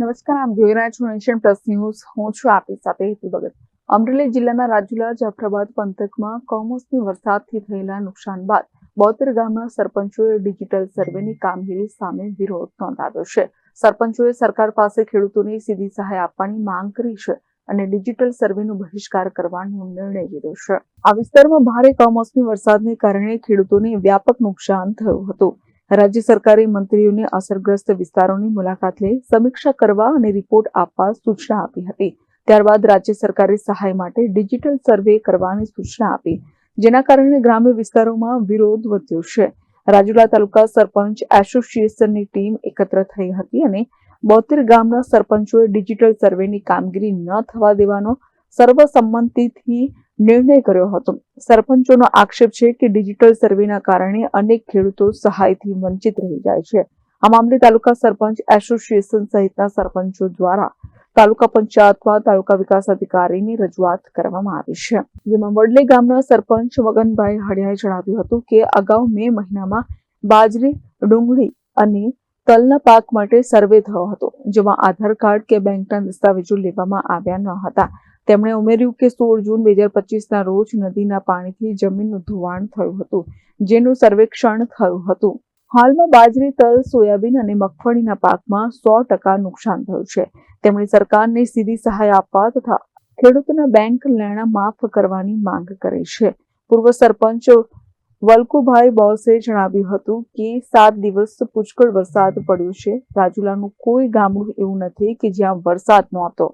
નમસ્કાર, આપ જોઈ રહ્યા છો નેશન પ્લસ ન્યૂઝ હું છું આપની સાથે હેતુ ભગત. અમરેલી જિલ્લાના રાજુલા જાફરાબાદ પંથકમાં કમોસમી વરસાદથી થયેલા નુકસાન બાદ બોતેર ગામના સરપંચોએ ડિજિટલ સર્વેની કામગીરી સામે વિરોધ નોંધાવ્યો છે. સરપંચોએ સરકાર પાસે ખેડૂતોને સીધી સહાય આપવાની માંગ કરી છે અને ડિજિટલ સર્વેનો બહિષ્કાર કરવાનો નિર્ણય લીધો છે. આ વિસ્તારમાં ભારે કમોસમી વરસાદને કારણે ખેડૂતોને વ્યાપક નુકસાન થયું હતું. રાજ્ય સરકારે મંત્રીઓને અસરગ્રસ્ત વિસ્તારોની મુલાકાત લઈ સમીક્ષા કરવા અને રિપોર્ટ આપવા સૂચના આપી હતી. ત્યારબાદ રાજ્ય સરકારે સહાય માટે ડિજિટલ સર્વે કરવાની સૂચના આપી. જેના કારણે ગ્રામ્ય વિસ્તારોમાં વિરોધ વધ્યો છે. રાજુલા તાલુકા સરપંચ એસોસિએશનની ટીમ એકત્ર થઈ હતી અને બોતેર ગામના સરપંચોએ ડિજિટલ સર્વેની કામગીરી ન થવા દેવાનો સર્વસંમતિથી નિર્ણય કર્યો હતો. સરપંચોનો આક્ષેપ છે કે ડિજિટલ સર્વેના કારણે અનેક ખેડૂતો સહાયથી વંચિત રહી જાય છે. આ મામલે તાલુકા સરપંચ એસોસિએશન સહિતના સરપંચો દ્વારા તાલુકા પંચાયતમાં તાલુકા વિકાસ અધિકારીની રજૂઆત કરવામાં આવી છે. જેમાં વડલે ગામના સરપંચ મગનભાઈ હડિયાએ જણાવ્યું હતું કે અગાઉ મે મહિનામાં બાજરી, ડુંગળી અને તલના પાક માટે સર્વે થયો હતો, જેમાં આધાર કાર્ડ કે બેંકના દસ્તાવેજો લેવામાં આવ્યા ન હતા. તેમણે ઉમેર્યું કે સોળ જૂન બે હજાર પચીસના રોજ નદીના પાણીથી જમીનનું ધોવાણ થયું હતું, જેનું સર્વેક્ષણ થયું હતું. હાલમાં બાજરી, તલ, સોયાબીન અને મગફળીના પાકમાં સો ટકા નુકસાન થયું છે. તેમણે સરકારને સીધી સહાય આપવા તથા ખેડૂતોના બેંક લેણા માફ કરવાની માંગ કરી છે. પૂર્વ સરપંચ વલ્કુભાઈ બોસે જણાવ્યું હતું કે સાત દિવસ પુષ્કળ વરસાદ પડ્યો છે. રાજુલાનું કોઈ ગામડું એવું નથી કે જ્યાં વરસાદ નહોતો.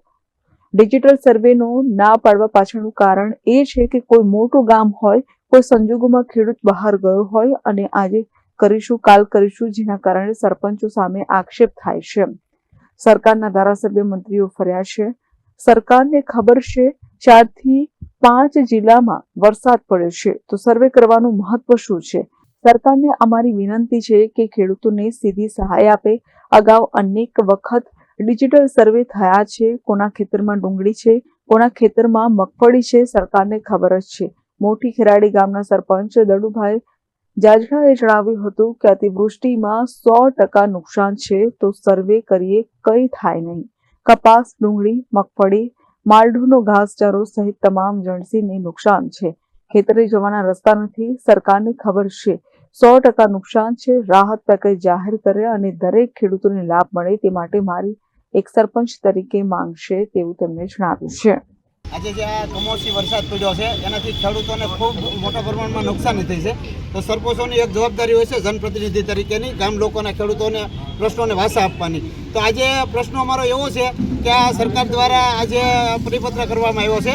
ડિજિટલ સર્વેનો ના પાડવા પાછળનું કારણ એ છે કે કોઈ મોટું ગામ હોય, કોઈ સંજોગોમાં ખેડૂત બહાર ગયો હોય અને આજે કરીશું, કાલ કરીશું, જેના કારણે સરપંચો સામે આક્ષેપ થાય છે. સરકારના ધારાસભ્ય મંત્રીઓ ફર્યા છે. સરકારને ખબર છે, ચારથી પાંચ જિલ્લામાં વરસાદ પડ્યો છે. તો સર્વે કરવાનું મહત્વ શું છે? સરકારને અમારી વિનંતી છે કે ખેડૂતોને સીધી સહાય આપે. અગાઉ અનેક વખત ડિજિટલ સર્વે થયા છે, કોના ખેતરમાં ડુંગળી છે, કોના ખેતરમાં મગફળી છે, સરકારને ખબર જ છે. મોટી ખેરાડી ગામના સરપંચ દડુભાઈ જાજડાએ જણાવ્યું હતું કે અતિવૃષ્ટિમાં સો ટકા નુકસાન છે, તો સર્વે કરીએ, કઈ થાય નહીં. કપાસ, ડુંગળી, મગફળી, માલઢોનો ઘાસચારો સહિત તમામ જણસીને નુકસાન છે. ખેતરે જવાના રસ્તા નથી, સરકારને ખબર છે સો ટકા નુકસાન છે. રાહત પેકેજ જાહેર કરે અને દરેક ખેડૂતોને લાભ મળે તે માટે મારી એક સરપંચ તરીકે માંગશે તેવું તેમણે જણાવ્યું છે. આજે જે આ કમોસમી વરસાદ પડ્યો છે, એનાથી ખેડૂતોને ખૂબ મોટા પ્રમાણમાં નુકસાની થઈ છે. તો સરપંચોની એક જવાબદારી હોય છે જનપ્રતિનિધિ તરીકેની, ગામ લોકોના ખેડૂતોને પ્રશ્નોને વાસા આપવાની. તો આજે પ્રશ્નો અમારો એવો છે કે આ સરકાર દ્વારા આજે પરિપત્ર કરવામાં આવ્યો છે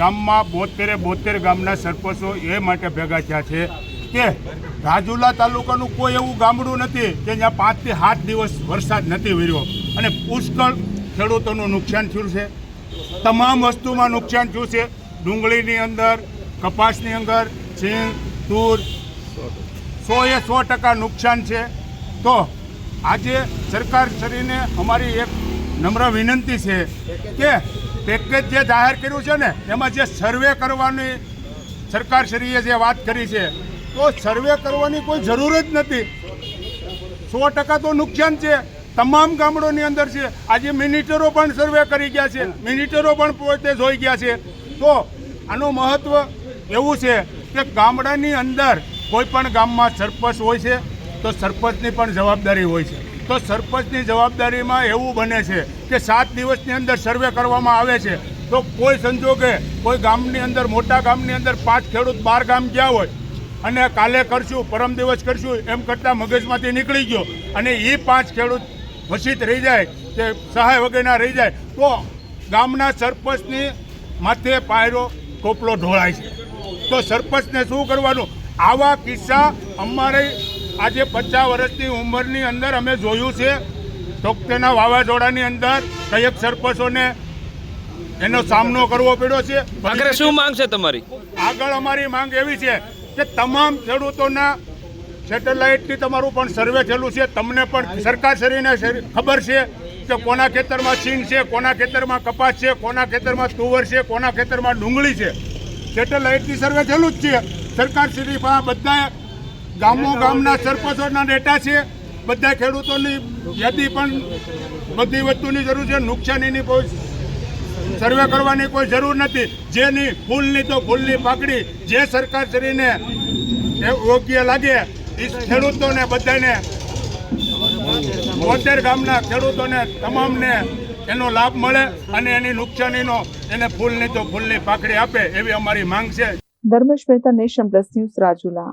ગામમાં બોતેરે બોતેર ગામના સરપંચો એ માટે ભેગા થયા છે કે રાજુલા તાલુકાનું કોઈ એવું ગામડું નથી કે જ્યાં પાંચથી સાત દિવસ વરસાદ નથી વર્યો. અને પુષ્કળ ખેડૂતોનું નુકસાન થયું છે. તમામ વસ્તુમાં નુકસાન થયું છે. ડુંગળીની અંદર, કપાસની અંદર, સિંહ, તૂર સો એ સો ટકા નુકસાન છે. તો આજે સરકાર શ્રીને અમારી એક નમ્ર વિનંતી છે કે પેકેજ જે જાહેર કર્યું છે ને, એમાં જે સર્વે કરવાની સરકારશ્રીએ જે વાત કરી છે, તો સર્વે કરવાની કોઈ જરૂર જ નથી. સો ટકા તો નુકસાન છે. તમામ ગામડોની અંદર છે. આજે મિનિટરો પણ સર્વે કરી ગયા છે. મિનિટરો પણ પોતે જોઈ ગયા છે. તો આનું મહત્વ એવું છે કે ગામડાની અંદર કોઈ પણ ગામમાં સરપંચ હોય છે, તો સરપંચની પણ જવાબદારી હોય છે. તો સરપંચની જવાબદારીમાં એવું બને છે કે સાત દિવસની અંદર સર્વે કરવામાં આવે છે. તો કોઈ સંજોગે કોઈ ગામની અંદર, મોટા ગામની અંદર પાંચ ખેડૂત બાર ગામ ગયા હોય અને કાલે કરશું, પરમ દિવસ કરશું, એમ કરતાં મગજમાંથી નીકળી ગયો અને એ પાંચ ખેડૂત વસિત રહી જાય કે સહાય વગેરેના રહી જાય, તો ગામના સરપંચની માથે પાયરો ટોપલો ઢોળાય છે. તો સરપંચને શું કરવાનું? આવા કિસ્સા અમારે આજે પચાસ વર્ષની ઉંમરની અંદર અમે જોયું છે. તોકતેના વાવાઝોડાની અંદર કયક સરપંચોને એનો સામનો કરવો પડ્યો છે. આગળ શું માંગ છે તમારી? આગળ અમારી માંગ એવી છે કે તમામ ખેડૂતોના સેટેલાઇટથી તમારું પણ સર્વે થયેલું છે. તમને પણ સરકારશ્રીને શરી- ખબર છે કે કોના ખેતરમાં છીણ છે કોના ખેતરમાં કપાસ છે કોના ખેતરમાં તુવર છે કોના ખેતરમાં ડુંગળી છે. સેટેલાઇટથી સર્વે થયેલું જ છે. સરકારશ્રી બધા ગામો ગામના સરપંચોના ડેટા છે. બધા ખેડૂતોની યાદી પણ બધી વસ્તુની જરૂર છે. નુકસાનીની કોઈ સર્વે કરવાની કોઈ જરૂર નથી. જેની ફૂલની તો ફૂલની પાકડી જે સરકાર શ્રીને યોગ્ય લાગે એ ખેડૂતોને બધાને બોતેર ગામના ખેડૂતોને તમામને એનો લાભ મળે અને એની નુકસાનીનો એને ફૂલની તો ફૂલની પાકડી આપે એવી અમારી માંગ છે. Dharmesh Mehta nation plus news Rajula.